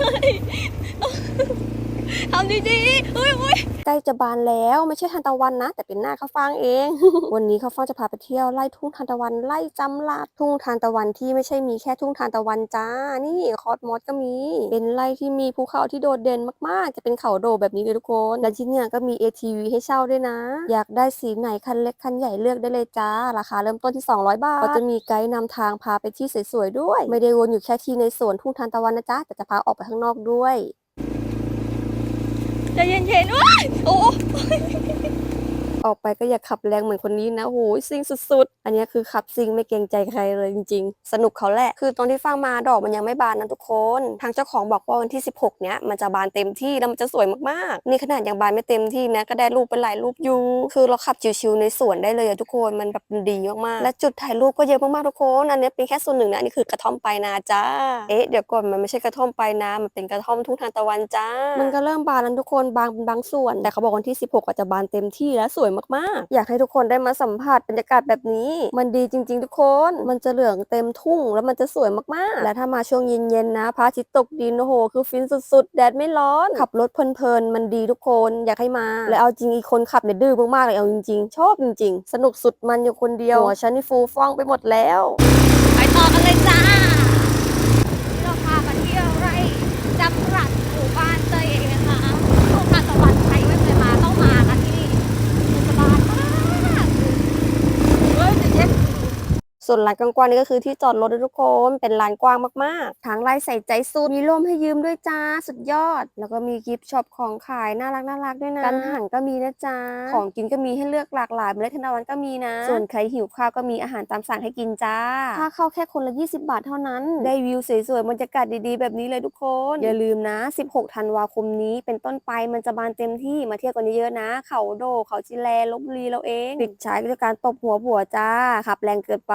เลยทำดีๆเฮ้ยเฮ้ย ล้จะบานแล้ว ไม่ใช่ทานตะวันนะ แต่เป็นหน้าข้าวฟ่างเอง วันนี้ข้าวฟ่างจะพาไปเที่ยวไล่ทุ่งทานตะวันไล่จำลาดทุ่งทานตะวันที่ไม่ใช่มีแค่ทุ่งทานตะวันจ้า นี่คอสมอสก็มี เป็นไร่ที่มีภูเขาที่โดดเด่นมากๆ จะเป็นเขาโดดแบบนี้เลยทุกคนและที่เนี่ยก็มี ATV ให้เช่าด้วยนะ อยากได้สีไหนคันเล็กคันใหญ่เลือกได้เลยจ้า ราคาเริ่มต้นที่ 200 บาทก็จะมีไกด์นำทางพาไปที่สวยๆด้วย ไม่ได้วนอยู่แค่ที่ในสวนทุ่งทานตะวันนะจ๊ะแต่จะพาออกไปข้างนอกด้วย ใจเย็นๆว้ยโอ้ ออกไปก็อย่าขับแรงเหมือนคนนี้นะโหซิ่งสุดๆ อันนี้คือขับซิ่งไม่เกรงใจใครเลยจริง ๆ สนุกเขาแหละ คือตอนที่ฟังมาดอกมันยังไม่บานนะทุกคน ทางเจ้าของบอกว่าวันที่ 16 เนี้ยมันจะบานเต็มที่แล้วมันจะสวยมากๆ นี่ขนาดยังบานไม่เต็มที่นะก็ได้รูปเป็นหลายรูปอยู่ คือเราขับชิวๆในสวนได้เลยอะทุกคนมันแบบดีมากๆ และจุดถ่ายรูปก็เยอะมากๆทุกคน อันนี้เป็นแค่ส่วนหนึ่งนะอันนี้คือกระท่อมปลายนาจ้า เอ๊ะเดี๋ยวก่อนมันไม่ใช่กระท่อมปลายนา มันเป็นกระท่อมทุ่งทานตะวันจ้า มันก็เริ่มบานแล้วทุกคนบางเป็นบางส่วน แต่เขาบอกวันที่ 16ก็จะบานเต็มที่และสวยมากๆ อยากให้ทุกคนได้มาสัมผัสบรรยากาศแบบนี้ มันดีจริง ๆ ทุกคน มันจะเหลืองเต็มทุ่ง แล้วมันจะสวยมากๆ และถ้ามาช่วงเย็นๆนะพระอาทิตย์ตกดินโอ้โหคือฟินสุดๆ แดดไม่ร้อน ขับรถเพลินๆมันดีทุกคนอยากให้มา และเอาจริงอีกคนขับเนี่ยดื้อมากๆเลยเอาจริงๆชอบจริงๆ สนุกสุดมันอยู่คนเดียวหัวฉันนี่ฟูฟ่องไปหมดแล้วไปตอกันเลยจ้าที่เราพามาเที่ยวไร่จำรัดหมู่บ้านเตยเองนะคะทุ่งทานตะวันใครไม่เคยมาต้องมากันที่นี่มันจะบานมากเฮ้ยเจ๊ ส่วนลานกว้างๆนี่ก็คือที่จอดรถด้วยทุกคนเป็นลานกว้างมากๆทางไร่ใส่ใจสุดมีร่มให้ยืมด้วยจ้าสุดยอด แล้วก็มีกิฟต์ช็อปของขายน่ารักน่ารักด้วยนะกันหันก็มีนะจ๊ะของกินก็มีให้เลือกหลากหลายเมล็ดทานตะวันก็มีนะ ส่วนใครหิวข้าวก็มีอาหารตามสั่งให้กินจ้าค่าเข้าแค่คนละ 20 บาทเท่านั้น ได้วิวสวยๆบรรยากาศดีๆ แบบนี้เลยทุกคน อย่าลืมนะ 16 ธันวาคมนี้เป็นต้นไปมันจะบานเต็มที่มาเที่ยวกันเยอะๆนะ เขาโดเขาจิแลลบบุรีเราเองปิดฉายด้วยการตบหัวผัวจ้าขับแรงเกินไป